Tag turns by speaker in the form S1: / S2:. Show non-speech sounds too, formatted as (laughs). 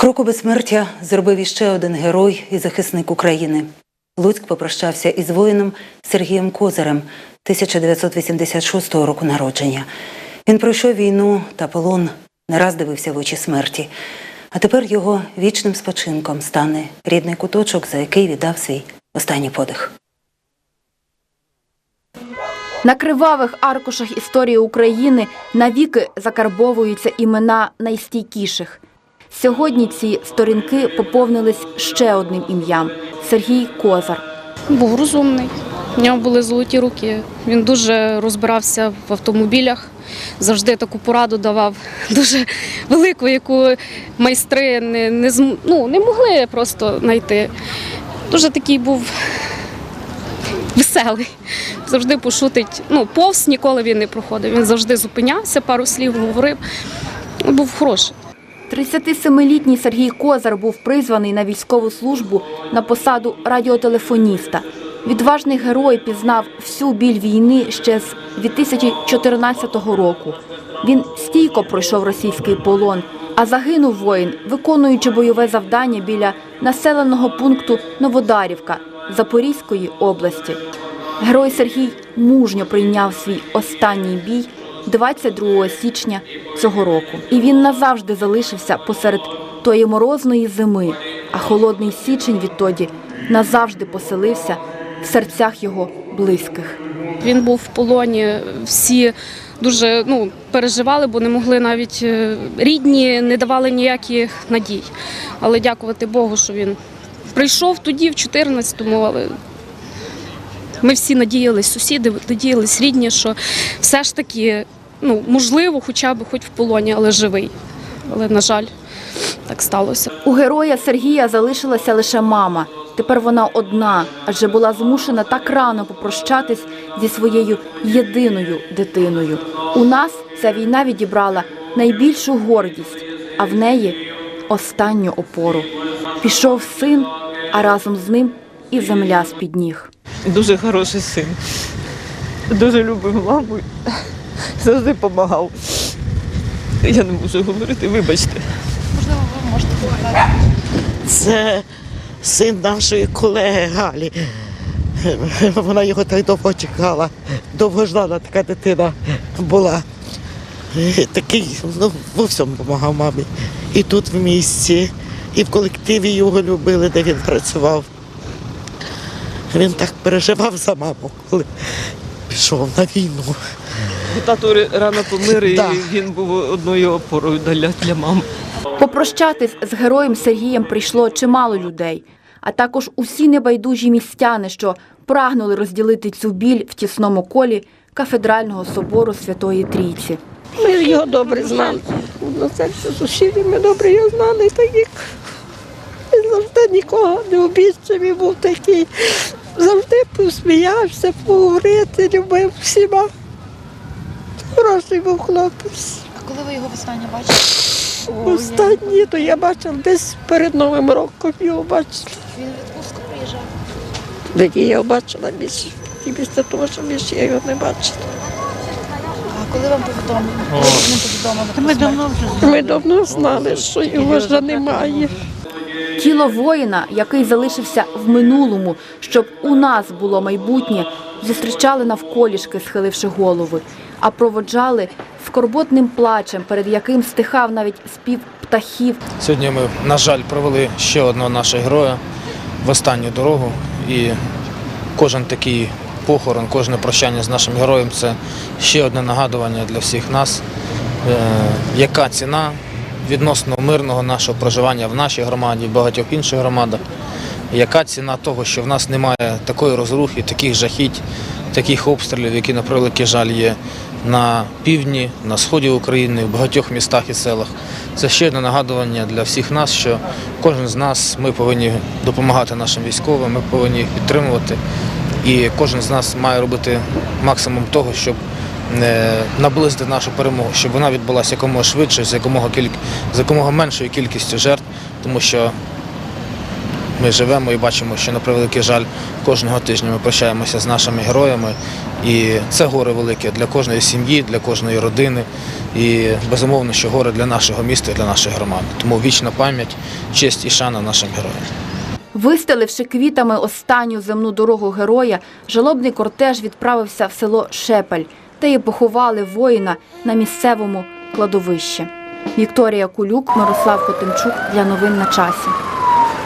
S1: Кроку безсмертя зробив іще один герой і захисник України. Луцьк попрощався із воїном Сергієм Козарем 1986 року народження. Він пройшов війну та полон, не раз дивився в очі смерті. А тепер його вічним спочинком стане рідний куточок, за який віддав свій останній подих.
S2: На кривавих аркушах історії України навіки закарбовуються імена найстійкіших. Сьогодні ці сторінки поповнились ще одним ім'ям Сергій Козар.
S3: Був розумний. У нього були золоті руки. Він дуже розбирався в автомобілях, завжди таку пораду давав, (laughs) дуже велику, яку майстри не, не, ну, не могли просто знайти. Дуже такий був веселий, завжди пошутить. Ну, повз ніколи він не проходив. Він завжди зупинявся, пару слів говорив. Був хороший.
S2: 37-літній Сергій Козар був призваний на військову службу на посаду радіотелефоніста. Відважний герой пізнав всю біль війни ще з 2014 року. Він стійко пройшов російський полон, а загинув воїн, виконуючи бойове завдання біля населеного пункту Новодарівка Запорізької області. Герой Сергій мужньо прийняв свій останній бій 22 січня цього року. І він назавжди залишився посеред тої морозної зими, а холодний січень відтоді назавжди поселився в серцях його близьких.
S3: Він був в полоні. Всі дуже ну, переживали, бо не могли навіть е, рідні не давали ніяких надій. Але дякувати Богу, що він прийшов тоді, в 14-му, але ми всі надіялись, сусіди надіялись, рідні, що все ж таки, ну, можливо, хоча б хоч в полоні, але живий. Але, на жаль, так сталося.
S2: У героя Сергія залишилася лише мама. Тепер вона одна, адже була змушена так рано попрощатись зі своєю єдиною дитиною. У нас ця війна відібрала найбільшу гордість, а в неї останню опору. Пішов син, а разом з ним і земля з-під ніг.
S4: Дуже хороший син. Дуже любив маму. Завжди допомагав. Я не можу говорити, вибачте.
S5: Можливо, ви можете показати.
S6: Це син нашої колеги Галі. Вона його так довго чекала. Довгождана така дитина була. Такий, ну, во всьому допомагав мамі. І тут в місті, і в колективі його любили, де він працював. Він так переживав за маму, коли пішов на війну.
S4: Тато рано помер, і
S6: Да.
S4: він був одною опорою для, для мами.
S2: Попрощатись з героєм Сергієм прийшло чимало людей, а також усі небайдужі містяни, що прагнули розділити цю біль в тісному колі кафедрального собору Святої Трійці.
S7: Ми ж його добре знали. На серце сусіди ми добре його знали, так як завжди нікого не обіцяв, він був такий. Завжди посміявся, поговорити, любив всіма. Хороший був хлопець.
S5: А коли ви його востаннє бачили?
S7: Останній, то я бачила десь перед Новим роком його бачила.
S5: Він відпустку приїжджав.
S7: Тоді я його бачила більше. І після того, що більше я його не бачила.
S5: А коли вам повідомили? Ми давно вже
S7: Ми давно знали, що його вже немає.
S2: Тіло воїна, який залишився в минулому, щоб у нас було майбутнє, зустрічали навколішки, схиливши голови, а проводжали скорботним плачем, перед яким стихав навіть спів птахів.
S8: Сьогодні ми, на жаль, провели ще одного нашого героя в останню дорогу. І кожен такий похорон, кожне прощання з нашим героєм це ще одне нагадування для всіх нас, е, яка ціна відносно мирного нашого проживання в нашій громаді, в багатьох інших громадах. Яка ціна того, що в нас немає такої розрухи, таких жахіть, таких обстрілів, які, на превеликий жаль, є на півдні, на сході України, в багатьох містах і селах. Це ще одне нагадування для всіх нас, що кожен з нас ми повинні допомагати нашим військовим, ми повинні їх підтримувати. І кожен з нас має робити максимум того, щоб наблизити нашу перемогу, щоб вона відбулася якомога швидше, з якомога кіль... з якомога меншою кількістю жертв, тому що ми живемо і бачимо, що на превеликий жаль кожного тижня ми прощаємося з нашими героями. І це горе велике для кожної сім'ї, для кожної родини. І безумовно, що горе для нашого міста і для нашої громади. Тому вічна пам'ять, честь і шана нашим героям.
S2: Вистеливши квітами останню земну дорогу героя, жалобний кортеж відправився в село Шепель, де й поховали воїна на місцевому кладовищі. Вікторія Кулюк, Мирослав Хотимчук для новин на часі.